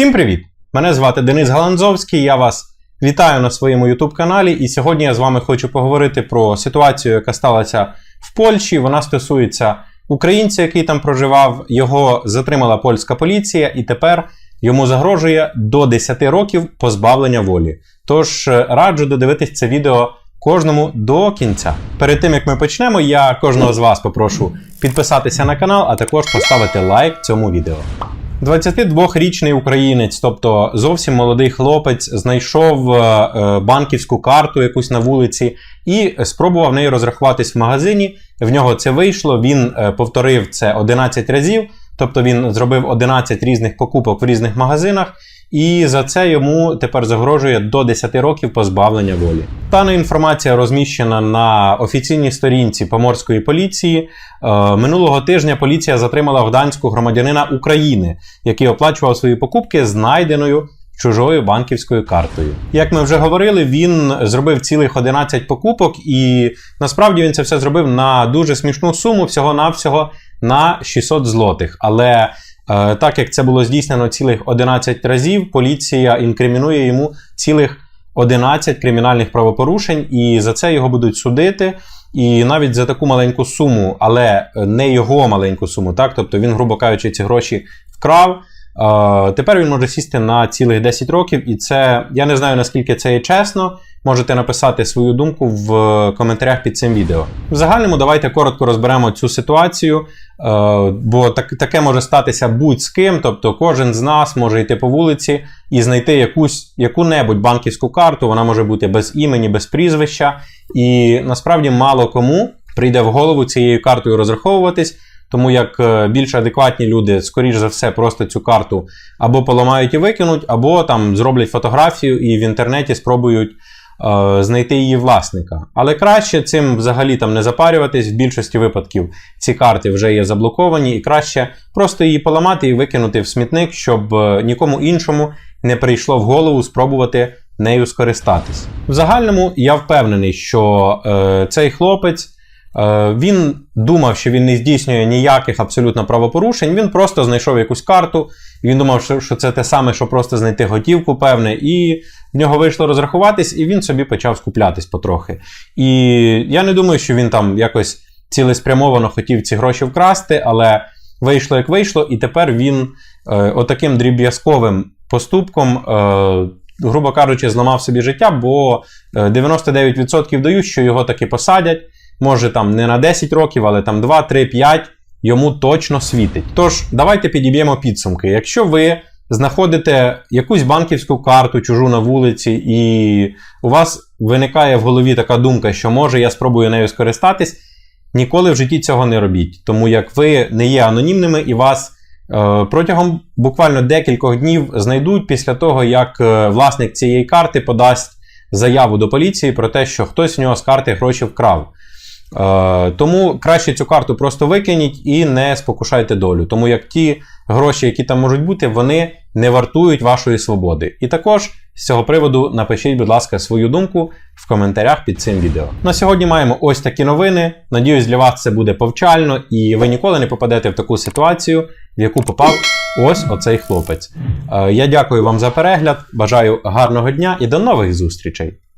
Всім привіт! Мене звати Денис Галанзовський. Я вас вітаю на своєму YouTube каналі. І сьогодні я з вами хочу поговорити про ситуацію, яка сталася в Польщі. Вона стосується українця, який там проживав. Його затримала польська поліція, і тепер йому загрожує до 10 років позбавлення волі. Тож е, раджу додивитись це відео кожному до кінця. Перед тим як ми почнемо, я кожного з вас попрошу підписатися на канал, а також поставити лайк цьому відео. 22-річний українець, тобто зовсім молодий хлопець, знайшов е, е, банківську карту якусь на вулиці і спробував нею розрахуватись в магазині. В нього це вийшло. Він е, повторив це 11 разів, тобто він зробив 11 різних покупок в різних магазинах. І за це йому тепер загрожує до 10 років позбавлення волі. Дана інформація розміщена на офіційній сторінці поморської поліції. Е, минулого тижня поліція затримала гданську громадянина України, який оплачував свої покупки знайденою чужою банківською картою. Як ми вже говорили, він зробив цілих 11 покупок, і насправді він це все зробив на дуже смішну суму, всього-навсього на 600 злотих. Але е, так як це було здійснено цілих 11 разів, поліція інкримінує йому цілих 11 кримінальних правопорушень, і за це його будуть судити. І навіть за таку маленьку суму, але не його маленьку суму, так тобто він, грубо кажучи, ці гроші вкрав. Е, тепер він може сісти на цілих 10 років, і це я не знаю наскільки це є чесно. Можете написати свою думку в коментарях під цим відео. В загальному давайте коротко розберемо цю ситуацію, е, бо таке може статися будь з ким, тобто кожен з нас може йти по вулиці і знайти якусь яку-небудь банківську карту. Вона може бути без імені, без прізвища. І насправді мало кому прийде в голову цією картою розраховуватись. Тому як е, більш адекватні люди, скоріш за все, просто цю карту або поламають і викинуть, або там зроблять фотографію і в інтернеті спробують е, знайти її власника. Але краще цим взагалі там не запарюватись. В більшості випадків ці карти вже є заблоковані, і краще просто її поламати і викинути в смітник, щоб е, нікому іншому не прийшло в голову спробувати нею скористатись. В загальному я впевнений, що е, цей хлопець. Е, Він думав, що він не здійснює ніяких абсолютно правопорушень. Він просто знайшов якусь карту. Він думав, що це те саме, що просто знайти готівку, певне, і в нього вийшло розрахуватись, і він собі почав скуплятись потрохи. І я не думаю, що він там якось цілеспрямовано хотів ці гроші вкрасти, але вийшло як вийшло, і тепер він е, отаким дріб'язковим поступком. Е, Грубо кажучи, зламав собі життя, бо е, 99% дають, що його таки посадять може там не на 10 років, але там 2, 3, 5 йому точно світить. Тож, давайте підіб'ємо підсумки. Якщо ви знаходите якусь банківську карту чужу на вулиці, і у вас виникає в голові така думка, що може я спробую нею скористатись, ніколи в житті цього не робіть. Тому як ви не є анонімними і вас. е, Протягом буквально декількох днів знайдуть після того, як е, власник цієї карти подасть заяву до поліції про те, що хтось в нього з карти гроші вкрав. Е, Тому краще цю карту просто викиніть і не спокушайте долю. Тому як ті гроші, які там можуть бути, вони не вартують вашої свободи. І також з цього приводу напишіть, будь ласка, свою думку в коментарях під цим відео. На сьогодні маємо ось такі новини. Надіюсь, для вас це буде повчально, і ви ніколи не попадете в таку ситуацію, в яку попав ось оцей хлопець. Е, Я дякую вам за перегляд, бажаю гарного дня і до нових зустрічей!